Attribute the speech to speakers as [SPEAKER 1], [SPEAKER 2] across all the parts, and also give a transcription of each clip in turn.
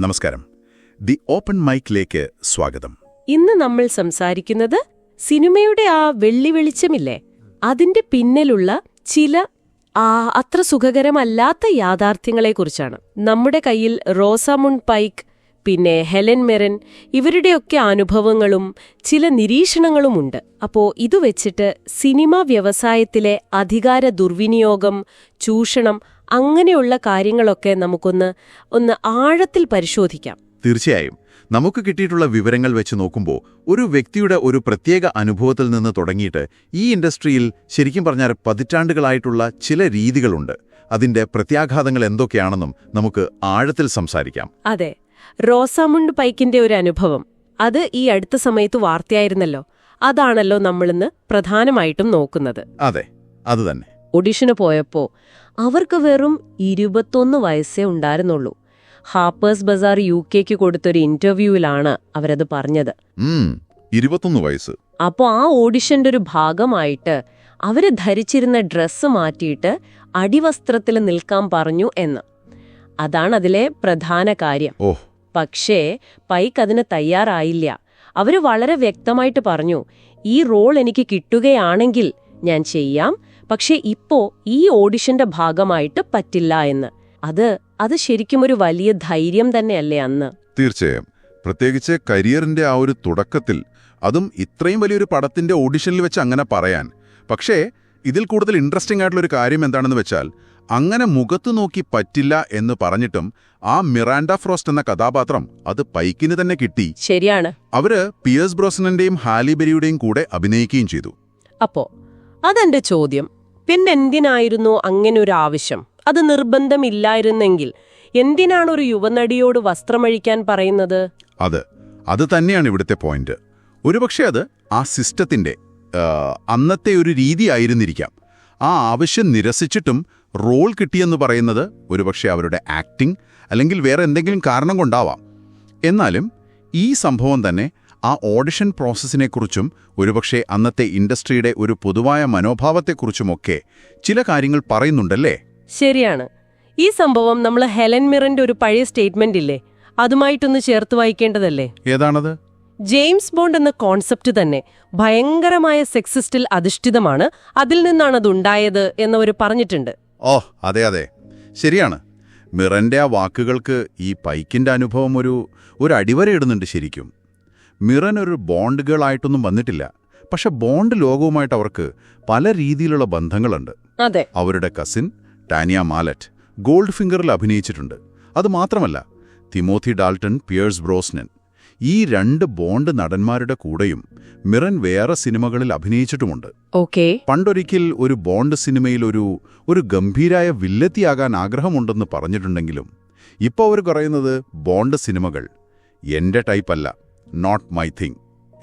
[SPEAKER 1] നമസ്കാരം. The open മൈക്കിലേക്ക് സ്വാഗതം.
[SPEAKER 2] ഇന്ന് നമ്മൾ സംസാരിക്കുന്നത് സിനിമയുടെ ആ വെള്ളി വെളിച്ചമില്ലേ? അതിന്റെ പിന്നിലുള്ള ചില ആ അത്ര സുഖകരമല്ലാത്ത യാഥാർത്ഥ്യങ്ങളെക്കുറിച്ചാണ് നമ്മുടെ കയ്യിൽ റോസാമുൺ പൈക്ക് പിന്നെ ഹെലൻ മെറൻ ഇവരുടെയൊക്കെ അനുഭവങ്ങളും ചില നിരീക്ഷണങ്ങളുമുണ്ട്. അപ്പോ ഇത് വെച്ചിട്ട് സിനിമാ വ്യവസായത്തിലെ അധികാര ദുർവിനിയോഗം ചൂഷണം അങ്ങനെയുള്ള കാര്യങ്ങളൊക്കെ നമുക്കൊന്ന് ഒന്ന് ആഴത്തിൽ പരിശോധിക്കാം.
[SPEAKER 1] തീർച്ചയായും. നമുക്ക് കിട്ടിയിട്ടുള്ള വിവരങ്ങൾ വെച്ച് നോക്കുമ്പോൾ ഒരു വ്യക്തിയുടെ ഒരു പ്രത്യേക അനുഭവത്തിൽ നിന്ന് തുടങ്ങിയിട്ട് ഈ ഇൻഡസ്ട്രിയിൽ ശരിക്കും പറഞ്ഞാൽ പതിറ്റാണ്ടുകളായിട്ടുള്ള ചില രീതികളുണ്ട്. അതിന്റെ പ്രത്യാഘാതങ്ങൾ എന്തൊക്കെയാണെന്നും നമുക്ക് ആഴത്തിൽ സംസാരിക്കാം.
[SPEAKER 2] അതെ. റോസാമുണ്ട് പൈക്കിന്റെ ഒരു അനുഭവം. അത് ഈ അടുത്ത സമയത്ത് വാർത്തയായിരുന്നല്ലോ. അതാണല്ലോ നമ്മളിന്ന് പ്രധാനമായിട്ടും നോക്കുന്നത്.
[SPEAKER 1] അതെ. അതുതന്നെ
[SPEAKER 2] ഒഡീഷന് പോയപ്പോൾ അവർക്ക് വെറും ഇരുപത്തൊന്ന് വയസ്സേ ഉണ്ടായിരുന്നുള്ളൂ. ഹാപ്പേഴ്സ് ബസാർ യു കെക്ക് കൊടുത്തൊരു ഇന്റർവ്യൂവിലാണ് അവരത് പറഞ്ഞത്.
[SPEAKER 1] ഇരുപത്തൊന്ന് വയസ്സ്.
[SPEAKER 2] അപ്പോൾ ആ ഓഡിഷന്റെ ഒരു ഭാഗമായിട്ട് അവർ ധരിച്ചിരുന്ന ഡ്രസ്സ് മാറ്റിയിട്ട് അടിവസ്ത്രത്തിൽ നിൽക്കാൻ പറഞ്ഞു എന്ന്. അതാണ് അതിലെ പ്രധാന കാര്യം. പക്ഷേ പൈക്ക് അതിന് തയ്യാറായില്ല. അവർ വളരെ വ്യക്തമായിട്ട് പറഞ്ഞു ഈ റോൾ എനിക്ക് കിട്ടുകയാണെങ്കിൽ ഞാൻ ചെയ്യാം പക്ഷേ ഇപ്പോ ഈ ഓഡിഷന്റെ ഭാഗമായിട്ട് പറ്റില്ല എന്ന്. അത് അത് ശരിക്കും ഒരു വലിയ ധൈര്യം തന്നെയല്ലേ അന്ന്?
[SPEAKER 3] തീർച്ചയായും. പ്രത്യേകിച്ച് കരിയറിന്റെ ആ ഒരു തുടക്കത്തിൽ അതും ഇത്രയും വലിയൊരു പടത്തിന്റെ ഓഡിഷനിൽ വെച്ച് അങ്ങനെ പറയാൻ. പക്ഷേ ഇതിൽ കൂടുതൽ ഇൻട്രസ്റ്റിംഗ് ആയിട്ടുള്ള ഒരു കാര്യം എന്താണെന്ന് വെച്ചാൽ അങ്ങനെ മുഖത്തു നോക്കി പറ്റില്ല എന്ന് പറഞ്ഞിട്ടും ആ മിറാൻഡ ഫ്രോസ്റ്റ് എന്ന കഥാപാത്രം അത് പൈക്കിന് തന്നെ കിട്ടി.
[SPEAKER 2] ശരിയാണ്.
[SPEAKER 3] അവർ പിയേഴ്സ് ബ്രോസനന്റെയും ഹാലിബെരിയുടെയും കൂടെ അഭിനയിക്കുകയും ചെയ്തു.
[SPEAKER 2] അപ്പോ അതെന്റെ ചോദ്യം. പിന്നെന്തിനായിരുന്നു അങ്ങനെ ഒരു ആവശ്യം അത് നിർബന്ധമില്ലായിരുന്നെങ്കിൽ എന്തിനാണ് ഒരു യുവനടിയോട് വസ്ത്രമഴിക്കാൻ പറയുന്നത്?
[SPEAKER 3] അത് അത് തന്നെയാണ് ഇവിടുത്തെ പോയിന്റ്. ഒരുപക്ഷെ അത് ആ സിസ്റ്റത്തിന്റെ അന്നത്തെ ഒരു രീതി ആയിരുന്നിരിക്കാം. ആ ആവശ്യം നിരസിച്ചിട്ടും റോൾ കിട്ടിയെന്ന് പറയുന്നത് ഒരുപക്ഷെ അവരുടെ ആക്ടിംഗ് അല്ലെങ്കിൽ വേറെ എന്തെങ്കിലും കാരണം കൊണ്ടാവാം. എന്നാലും ഈ സംഭവം തന്നെ ആ ഓഡിഷൻ പ്രോസസ്സിനെക്കുറിച്ചും ഒരുപക്ഷെ അന്നത്തെ ഇൻഡസ്ട്രിയുടെ ഒരു പൊതുവായ മനോഭാവത്തെക്കുറിച്ചുമൊക്കെ ചില കാര്യങ്ങൾ പറയുന്നുണ്ടല്ലേ?
[SPEAKER 2] ശരിയാണ്. ഈ സംഭവം നമ്മൾ ഹെലൻ മിറന്റെ ഒരു പഴയ സ്റ്റേറ്റ്മെന്റ് ഇല്ലേ അതുമായിട്ടൊന്ന് ചേർത്ത് വായിക്കേണ്ടതല്ലേ?
[SPEAKER 3] ഏതാണത്?
[SPEAKER 2] ജെയിംസ് ബോണ്ട് എന്ന കോൺസെപ്റ്റ് തന്നെ ഭയങ്കരമായ സെക്സിസ്റ്റിൽ അധിഷ്ഠിതമാണ്. അതിൽ നിന്നാണ് അതുണ്ടായത് എന്നവർ പറഞ്ഞിട്ടുണ്ട്.
[SPEAKER 3] ഓ അതെ അതെ. ശരിയാണ്. മിറന്റെ ആ വാക്കുകൾക്ക് ഈ പൈക്കിന്റെ അനുഭവം ഒരു ഒരു അടിവരയിടുന്നുണ്ട് ശരിക്കും. മിറൻ ഒരു ബോണ്ട് ഗേളായിട്ടൊന്നും വന്നിട്ടില്ല. പക്ഷെ ബോണ്ട് ലോകവുമായിട്ട് അവർക്ക് പല രീതിയിലുള്ള ബന്ധങ്ങളുണ്ട്.
[SPEAKER 2] അതെ.
[SPEAKER 3] അവരുടെ കസിൻ ടാനിയ മാലറ്റ് ഗോൾഡ് ഫിംഗറിൽ അഭിനയിച്ചിട്ടുണ്ട്. അതുമാത്രമല്ല തിമോത്തി ഡാൾട്ടൺ പിയേഴ്സ് ബ്രോസ്നൻ ഈ രണ്ട് ബോണ്ട് നടന്മാരുടെ കൂടെയും മിറൻ വേറെ സിനിമകളിൽ അഭിനയിച്ചിട്ടുമുണ്ട്.
[SPEAKER 2] ഓക്കെ.
[SPEAKER 3] പണ്ടൊരിക്കൽ ഒരു ബോണ്ട് സിനിമയിൽ ഒരു ഒരു ഗംഭീരായ വില്ലത്തിയാകാൻ ആഗ്രഹമുണ്ടെന്ന് പറഞ്ഞിട്ടുണ്ടെങ്കിലും ഇപ്പോൾ അവർ പറയുന്നത് ബോണ്ട് സിനിമകൾ എന്റെ ടൈപ്പല്ല. നോട്ട് മൈ തിങ്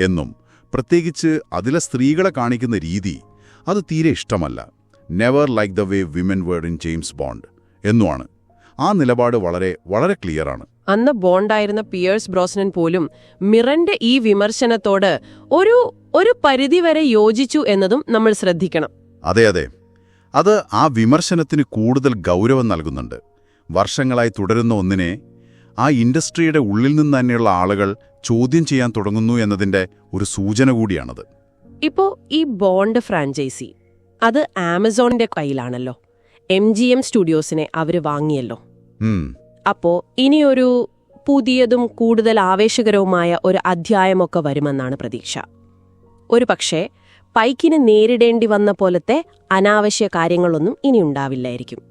[SPEAKER 3] എന്നും പ്രത്യേകിച്ച് അതിലെ സ്ത്രീകളെ കാണിക്കുന്ന രീതി അത് തീരെ ഇഷ്ടമല്ല. Never like the way women were in James Bond എന്നുമാണ്. ആ നിലപാട് വളരെ വളരെ ക്ലിയറാണ്
[SPEAKER 2] അന്ന് ബോണ്ടായിരുന്ന പിയേഴ്സ് ബ്രോസ്നൻ പോലും മിറന്റെ ഈ വിമർശനത്തോട് ഒരു ഒരു പരിധിവരെ യോജിച്ചു എന്നതും നമ്മൾ ശ്രദ്ധിക്കണം.
[SPEAKER 3] അതെ അതെ. അത് ആ വിമർശനത്തിന് കൂടുതൽ ഗൗരവം നൽകുന്നുണ്ട്. വർഷങ്ങളായി തുടരുന്ന ഒന്നിനെ ആ ഇൻഡസ്ട്രിയുടെ ഉള്ളിൽ നിന്ന് തന്നെയുള്ള ആളുകൾ ചോദ്യം ചെയ്യാൻ തുടങ്ങുന്നു എന്നതിന്റെ ഒരു സൂചന കൂടിയാണത്.
[SPEAKER 2] ഇപ്പോ ഈ ബോണ്ട് ഫ്രാഞ്ചൈസി അത് ആമസോണിന്റെ കയ്യിലാണല്ലോ. എം ജി എം സ്റ്റുഡിയോസിനെ അവർ വാങ്ങിയല്ലോ. അപ്പോ ഇനിയൊരു പുതിയതും കൂടുതൽ ആവേശകരവുമായ ഒരു അധ്യായമൊക്കെ വരുമെന്നാണ് പ്രതീക്ഷ. ഒരു പക്ഷേ പൈക്കിന് നേരിടേണ്ടി വന്ന പോലത്തെ അനാവശ്യ കാര്യങ്ങളൊന്നും ഇനി ഉണ്ടാവില്ലായിരിക്കും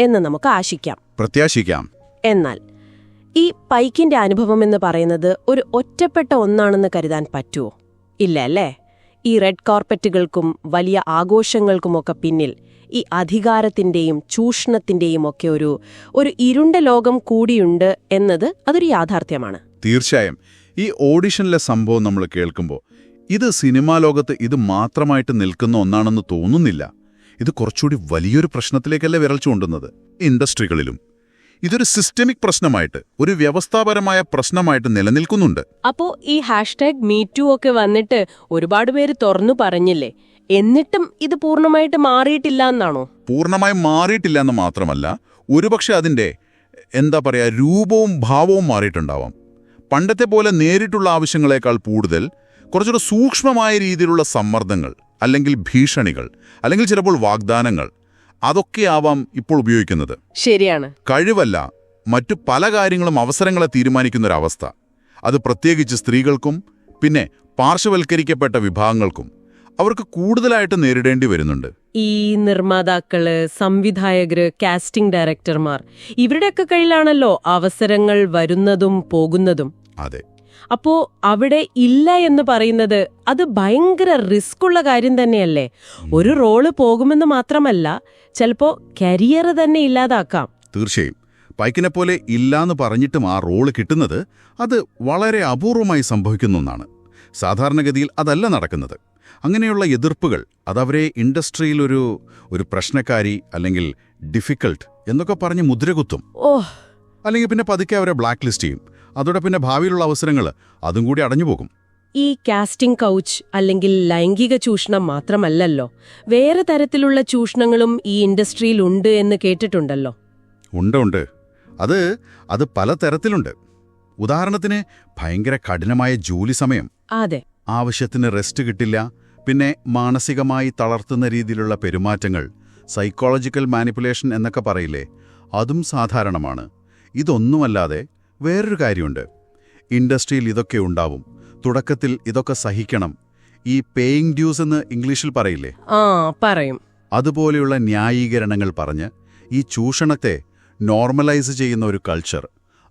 [SPEAKER 2] എന്ന് നമുക്ക് ആശിക്കാം.
[SPEAKER 3] പ്രത്യാശിക്കാം.
[SPEAKER 2] എന്നാൽ ഈ പൈക്കിന്റെ അനുഭവം എന്ന് പറയുന്നത് ഒരു ഒറ്റപ്പെട്ട ഒന്നാണെന്ന് കരുതാൻ പറ്റുമോ? ഇല്ല അല്ലേ? ഈ റെഡ് കോർപ്പറ്റുകൾക്കും വലിയ ആഘോഷങ്ങൾക്കുമൊക്കെ പിന്നിൽ ഈ അധികാരത്തിന്റെയും ചൂഷണത്തിന്റെയും ഒക്കെ ഒരു ഒരു ഇരുണ്ട ലോകം കൂടിയുണ്ട് എന്നത് അതൊരു യാഥാർത്ഥ്യമാണ്.
[SPEAKER 3] തീർച്ചയായും. ഈ ഓഡിഷനിലെ സംഭവം നമ്മൾ കേൾക്കുമ്പോൾ ഇത് സിനിമാ ലോകത്ത് ഇത് മാത്രമായിട്ട് നിൽക്കുന്ന ഒന്നാണെന്ന് തോന്നുന്നില്ല. ഇത് കുറച്ചുകൂടി വലിയൊരു പ്രശ്നത്തിലേക്കല്ലേ വിരൽ ചൂണ്ടുന്നത് ഇൻഡസ്ട്രികളിലും ഇതൊരു സിസ്റ്റമിക് പ്രശ്നമായിട്ട് ഒരു വ്യവസ്ഥാപരമായ പ്രശ്നമായിട്ട് നിലനിൽക്കുന്നുണ്ട്.
[SPEAKER 2] അപ്പോ ഈ ഹാഷ്ടാഗ് മീറ്റു ഒക്കെ വന്നിട്ട് ഒരുപാട് പേര് തുറന്നു പറഞ്ഞില്ലേ? എന്നിട്ടും ഇത് പൂർണമായിട്ട് മാറിയിട്ടില്ല എന്നാണോ?
[SPEAKER 3] പൂർണമായും മാറിയിട്ടില്ല എന്ന് മാത്രമല്ല ഒരുപക്ഷെ അതിന്റെ എന്താ പറയാ രൂപവും ഭാവവും മാറിയിട്ടുണ്ടാവാം. പണ്ടത്തെ പോലെ നേരിട്ടുള്ള ആവശ്യങ്ങളെക്കാൾ കൂടുതൽ കുറച്ചുകൂടെ സൂക്ഷ്മമായ രീതിയിലുള്ള സമ്മർദ്ദങ്ങൾ അല്ലെങ്കിൽ ഭീഷണികൾ അല്ലെങ്കിൽ ചിലപ്പോൾ വാഗ്ദാനങ്ങൾ അതൊക്കെയാവാം ഇപ്പോൾ ഉപയോഗിക്കുന്നത്.
[SPEAKER 2] ശരിയാണ്.
[SPEAKER 3] കഴിവല്ല മറ്റു പല കാര്യങ്ങളും അവസരങ്ങളെ തീരുമാനിക്കുന്ന തീരുമാനിക്കുന്നൊരവസ്ഥ. അത് പ്രത്യേകിച്ച് സ്ത്രീകൾക്കും പിന്നെ പാർശ്വവൽക്കരിക്കപ്പെട്ട വിഭാഗങ്ങൾക്കും അവർക്ക് കൂടുതലായിട്ട് നേരിടേണ്ടി വരുന്നുണ്ട്.
[SPEAKER 2] ഈ നിർമ്മാതാക്കൾ സംവിധായകര് കാസ്റ്റിംഗ് ഡയറക്ടർമാർ ഇവരുടെയൊക്കെ കയ്യിലാണല്ലോ അവസരങ്ങൾ വരുന്നതും പോകുന്നതും.
[SPEAKER 3] അതെ.
[SPEAKER 2] അപ്പോ അവിടെ ഇല്ല എന്ന് പറയുന്നത് അത് ഭയങ്കര റിസ്ക് ഉള്ള കാര്യം തന്നെയല്ലേ? ഒരു റോൾ പോകുമെന്ന് മാത്രമല്ല ചിലപ്പോ കരിയർ തന്നെ ഇല്ലാതാക്കാം.
[SPEAKER 3] തീർച്ചയായും. പൈക്കിനെ പോലെ ഇല്ലാന്ന് പറഞ്ഞിട്ടും ആ റോൾ കിട്ടുന്നത് അത് വളരെ അപൂർവമായി സംഭവിക്കുന്ന ഒന്നാണ്. സാധാരണഗതിയിൽ അതല്ല നടക്കുന്നത്. അങ്ങനെയുള്ള എതിർപ്പുകൾ അതവരെ ഇൻഡസ്ട്രിയിൽ ഒരു ഒരു പ്രശ്നക്കാരി അല്ലെങ്കിൽ ഡിഫിക്കൾട്ട് എന്നൊക്കെ പറഞ്ഞ് മുദ്രകുത്തും.
[SPEAKER 2] ഓ
[SPEAKER 3] അല്ലെങ്കിൽ പിന്നെ പതുക്കെ അവരെ ബ്ലാക്ക് ലിസ്റ്റ് ചെയ്യും. അതോടെ പിന്നെ ഭാവിയിലുള്ള അവസരങ്ങൾ അതും കൂടി അടഞ്ഞുപോകും.
[SPEAKER 2] ഈ കാസ്റ്റിംഗ് കൗച്ച് അല്ലെങ്കിൽ ലൈംഗിക ചൂഷണം മാത്രമല്ലല്ലോ. വേറെ തരത്തിലുള്ള ചൂഷണങ്ങളും ഈ ഇൻഡസ്ട്രിയിൽ ഉണ്ട് എന്ന് കേട്ടിട്ടുണ്ടല്ലോ.
[SPEAKER 3] ഉണ്ട് ഉണ്ട്. അത് അത് പല തരത്തിലുണ്ട്. ഉദാഹരണത്തിന് ഭയങ്കര കഠിനമായ ജോലി സമയം.
[SPEAKER 2] അതെ.
[SPEAKER 3] ആവശ്യത്തിന് റെസ്റ്റ് കിട്ടില്ല പിന്നെ മാനസികമായി തളർത്തുന്ന രീതിയിലുള്ള പെരുമാറ്റങ്ങൾ സൈക്കോളജിക്കൽ മാനിപ്പുലേഷൻ എന്നൊക്കെ പറയില്ലേ അതും സാധാരണമാണ്. ഇതൊന്നുമല്ലാതെ വേറൊരു കാര്യമുണ്ട്. ഇൻഡസ്ട്രിയിൽ ഇതൊക്കെ ഉണ്ടാവും. തുടക്കത്തിൽ ഇതൊക്കെ സഹിക്കണം. ഈ പേയിങ് ഡ്യൂസ് എന്ന് ഇംഗ്ലീഷിൽ പറയില്ലേ?
[SPEAKER 2] ആ പറയും.
[SPEAKER 3] അതുപോലെയുള്ള ന്യായീകരണങ്ങൾ പറഞ്ഞ് ഈ ചൂഷണത്തെ നോർമലൈസ് ചെയ്യുന്ന ഒരു കൾച്ചർ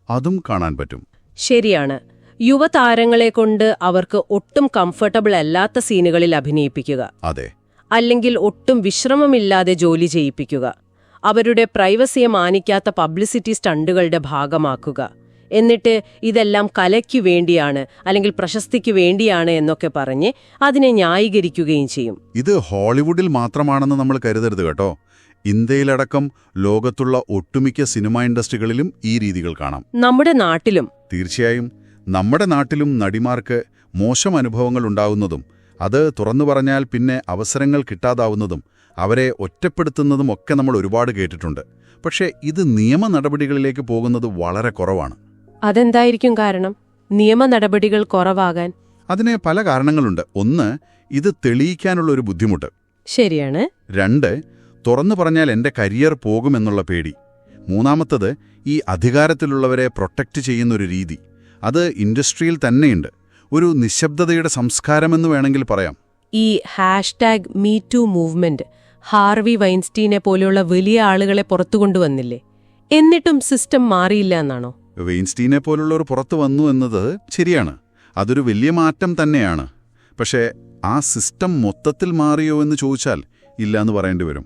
[SPEAKER 3] അതും കാണാൻ പറ്റും.
[SPEAKER 2] ശരിയാണ്. യുവതാരങ്ങളെ കൊണ്ട് അവർക്ക് ഒട്ടും കംഫർട്ടബിൾ അല്ലാത്ത സീനുകളിൽ അഭിനയിപ്പിക്കുക.
[SPEAKER 3] അതെ.
[SPEAKER 2] അല്ലെങ്കിൽ ഒട്ടും വിശ്രമമില്ലാതെ ജോലി ചെയ്യിപ്പിക്കുക. അവരുടെ പ്രൈവസിയെ മാനിക്കാത്ത പബ്ലിസിറ്റി സ്റ്റണ്ടുകളുടെ ഭാഗമാക്കുക. എന്നിട്ട് ഇതെല്ലാം കലയ്ക്കു വേണ്ടിയാണ് അല്ലെങ്കിൽ പ്രശസ്തിക്ക് വേണ്ടിയാണ് എന്നൊക്കെ പറഞ്ഞ് അതിനെ ന്യായീകരിക്കുകയും ചെയ്യും.
[SPEAKER 3] ഇത് ഹോളിവുഡിൽ മാത്രമാണെന്ന് നമ്മൾ കരുതരുത് കേട്ടോ. ഇന്ത്യയിലടക്കം ലോകത്തുള്ള ഒട്ടുമിക്ക സിനിമാ ഇൻഡസ്ട്രികളിലും ഈ രീതികൾ കാണാം.
[SPEAKER 2] നമ്മുടെ നാട്ടിലും.
[SPEAKER 3] തീർച്ചയായും നമ്മുടെ നാട്ടിലും നടിമാർക്ക് മോശം അനുഭവങ്ങൾ ഉണ്ടാവുന്നതും അത് തുറന്നു പറഞ്ഞാൽ പിന്നെ അവസരങ്ങൾ കിട്ടാതാവുന്നതും അവരെ ഒറ്റപ്പെടുത്തുന്നതും ഒക്കെ നമ്മൾ ഒരുപാട് കേട്ടിട്ടുണ്ട്. പക്ഷേ ഇത് നിയമ നടപടികളിലേക്ക് പോകുന്നത് വളരെ കുറവാണ്.
[SPEAKER 2] അതെന്തായിരിക്കും കാരണം? നിയമ നടപടികൾ കുറവാകാൻ.
[SPEAKER 3] അതിന് പല കാരണങ്ങളുണ്ട്. ഒന്ന് ഇത് തെളിയിക്കാനുള്ള ഒരു ബുദ്ധിമുട്ട്.
[SPEAKER 2] ശരിയാണ്.
[SPEAKER 3] രണ്ട് തുറന്നു പറഞ്ഞാൽ എന്റെ കരിയർ പോകുമെന്നുള്ള പേടി. മൂന്നാമത്തത് ഈ അധികാരത്തിലുള്ളവരെ പ്രൊട്ടക്റ്റ് ചെയ്യുന്നൊരു രീതി. അത് ഇൻഡസ്ട്രിയിൽ തന്നെയുണ്ട്. ഒരു നിശബ്ദതയുടെ സംസ്കാരമെന്ന് വേണമെങ്കിൽ പറയാം.
[SPEAKER 2] ഈ hashtag me too movement Harvey വൈൻസ്റ്റീനെ പോലെയുള്ള വലിയ ആളുകളെ പുറത്തു കൊണ്ടുവന്നില്ലേ? എന്നിട്ടും സിസ്റ്റം മാറിയില്ല എന്നാണോ?
[SPEAKER 3] വെയിൻസ്റ്റീനെ പോലുള്ളവർ പുറത്തു വന്നു എന്നത് ശരിയാണ്. അതൊരു വലിയ മാറ്റം തന്നെയാണ്. പക്ഷേ ആ സിസ്റ്റം മൊത്തത്തിൽ മാറിയോ എന്ന് ചോദിച്ചാൽ ഇല്ല എന്ന് പറയേണ്ടി വരും.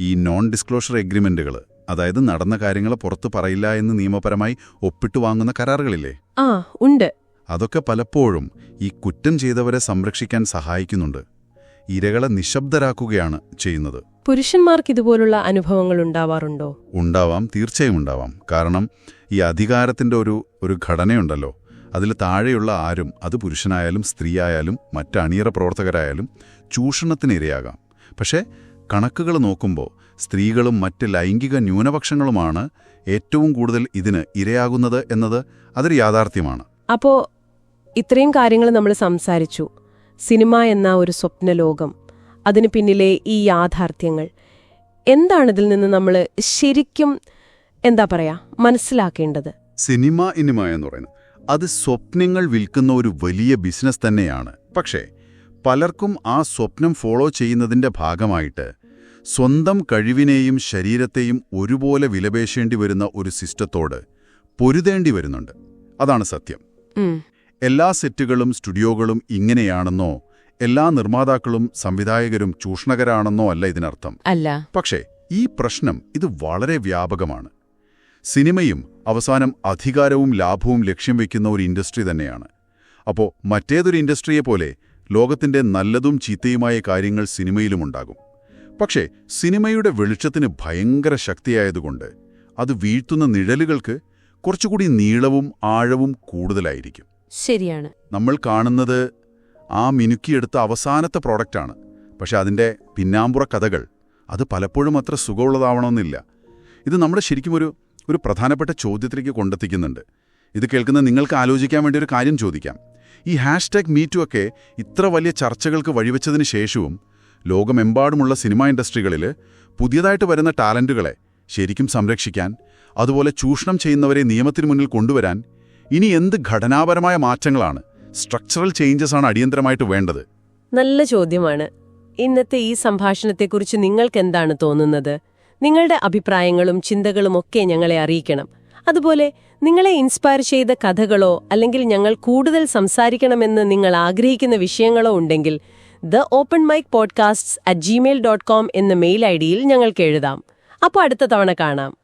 [SPEAKER 3] ഈ നോൺ ഡിസ്ക്ലോഷർ എഗ്രിമെന്റുകൾ അതായത് നടന്ന കാര്യങ്ങൾ പുറത്തു പറയില്ല എന്ന് നിയമപരമായി ഒപ്പിട്ടു വാങ്ങുന്ന കരാറുകളില്ലേ?
[SPEAKER 2] ആ ഉണ്ട്.
[SPEAKER 3] അതൊക്കെ പലപ്പോഴും ഈ കുറ്റം ചെയ്തവരെ സംരക്ഷിക്കാൻ സഹായിക്കുന്നുണ്ട്. ഇരകളെ നിശബ്ദരാക്കുകയാണ് ചെയ്യുന്നത്.
[SPEAKER 2] പുരുഷന്മാർക്ക് ഇതുപോലുള്ള അനുഭവങ്ങൾ ഉണ്ടാവാറുണ്ടോ?
[SPEAKER 3] ഉണ്ടാവാം തീർച്ചയായും ഉണ്ടാവാം. കാരണം ഈ അധികാരത്തിന്റെ ഒരു ഒരു ഘടനയുണ്ടല്ലോ. അതിൽ താഴെയുള്ള ആരും അത് പുരുഷനായാലും സ്ത്രീയായാലും മറ്റ് അണിയറ പ്രവർത്തകരായാലും ചൂഷണത്തിനിരയാകാം. പക്ഷേ കണക്കുകൾ നോക്കുമ്പോൾ സ്ത്രീകളും മറ്റ് ലൈംഗിക ന്യൂനപക്ഷങ്ങളുമാണ് ഏറ്റവും കൂടുതൽ ഇതിന് ഇരയാകുന്നത് എന്നത് അതൊരു യാഥാർത്ഥ്യമാണ്.
[SPEAKER 2] അപ്പോ ഇത്രയും കാര്യങ്ങൾ നമ്മൾ സംസാരിച്ചു. സിനിമ എന്ന ഒരു സ്വപ്നലോകം അതിനു പിന്നിലെ ഈ യാഥാർത്ഥ്യങ്ങൾ. എന്താണിതിൽ നിന്ന് നമ്മൾ ശരിക്കും എന്താ പറയാ മനസ്സിലാക്കേണ്ടത്?
[SPEAKER 3] സിനിമ ഇനിമ എന്ന് പറയുന്നത്. അത് സ്വപ്നങ്ങൾ വിൽക്കുന്ന ഒരു വലിയ ബിസിനസ് തന്നെയാണ്. പക്ഷേ പലർക്കും ആ സ്വപ്നം ഫോളോ ചെയ്യുന്നതിന്റെ ഭാഗമായിട്ട് സ്വന്തം കഴിവിനെയും ശരീരത്തെയും ഒരുപോലെ വിലപേശേണ്ടി വരുന്ന ഒരു സിസ്റ്റത്തോട് പൊരുതേണ്ടി വരുന്നുണ്ട്. അതാണ് സത്യം. എല്ലാ സെറ്റുകളും സ്റ്റുഡിയോകളും ഇങ്ങനെയാണെന്നോ എല്ലാ നിർമ്മാതാക്കളും സംവിധായകരും ചൂഷണകരാണെന്നോ അല്ല ഇതിനർത്ഥം.
[SPEAKER 2] അല്ല.
[SPEAKER 3] പക്ഷേ ഈ പ്രശ്നം ഇത് വളരെ വ്യാപകമാണ്. സിനിമയും അവസാനം അധികാരവും ലാഭവും ലക്ഷ്യം വയ്ക്കുന്ന ഒരു ഇൻഡസ്ട്രി തന്നെയാണ്. അപ്പോൾ മറ്റേതൊരു ഇൻഡസ്ട്രിയെ പോലെ ലോകത്തിന്റെ നല്ലതും ചീത്തയുമായ കാര്യങ്ങൾ സിനിമയിലുമുണ്ടാകും പക്ഷേ സിനിമയുടെ വെളിച്ചത്തിന് ഭയങ്കര ശക്തിയായതുകൊണ്ട് അത് വീഴ്ത്തുന്ന നിഴലുകൾക്ക് കുറച്ചുകൂടി നീളവും ആഴവും കൂടുതലായിരിക്കും.
[SPEAKER 2] ശരിയാണ്.
[SPEAKER 3] നമ്മൾ കാണുന്നത് ആ മിനുക്കിയെടുത്ത അവസാനത്തെ പ്രോഡക്റ്റാണ്. പക്ഷെ അതിന്റെ പിന്നാമ്പുറ കഥകൾ അത് പലപ്പോഴും അത്ര സുഖമുള്ളതാവണമെന്നില്ല. ഇത് നമ്മുടെ ശരിക്കും ഒരു ഒരു പ്രധാനപ്പെട്ട ചോദ്യത്തിലേക്ക് കൊണ്ടെത്തിക്കുന്നുണ്ട്. ഇത് കേൾക്കുന്ന നിങ്ങൾക്ക് ആലോചിക്കാൻ വേണ്ടി ഒരു കാര്യം ചോദിക്കാം. ഈ ഹാഷ്ടാഗ് മീറ്റു ഒക്കെ ഇത്ര വലിയ ചർച്ചകൾക്ക് വഴിവെച്ചതിന് ശേഷവും ലോകമെമ്പാടുമുള്ള സിനിമാ ഇൻഡസ്ട്രികളിൽ പുതിയതായിട്ട് വരുന്ന ടാലന്റുകളെ ശരിക്കും സംരക്ഷിക്കാൻ അതുപോലെ ചൂഷണം ചെയ്യുന്നവരെ നിയമത്തിന് മുന്നിൽ കൊണ്ടുവരാൻ ഇനി എന്ത് ഘടനാപരമായ മാറ്റങ്ങളാണ് സ്ട്രക്ചറൽ ചേഞ്ചസ് ആണ് അടിയന്തരമായിട്ട് വേണ്ടത്.
[SPEAKER 2] നല്ല ചോദ്യമാണ്. ഇന്നത്തെ ഈ സംഭാഷണത്തെക്കുറിച്ച് നിങ്ങൾക്ക് എന്താണ് തോന്നുന്നത്? നിങ്ങളുടെ അഭിപ്രായങ്ങളും ചിന്തകളും ഒക്കെ ഞങ്ങളെ അറിയിക്കണം. അതുപോലെ നിങ്ങളെ ഇൻസ്പയർ ചെയ്ത കഥകളോ അല്ലെങ്കിൽ ഞങ്ങൾ കൂടുതൽ സംസാരിക്കണമെന്ന് നിങ്ങൾ ആഗ്രഹിക്കുന്ന വിഷയങ്ങളോ ഉണ്ടെങ്കിൽ the open mic podcasts at gmail dot com എന്ന മെയിൽ ഐ ഡിയിൽ ഞങ്ങൾക്ക് എഴുതാം. അപ്പോൾ അടുത്ത തവണ കാണാം.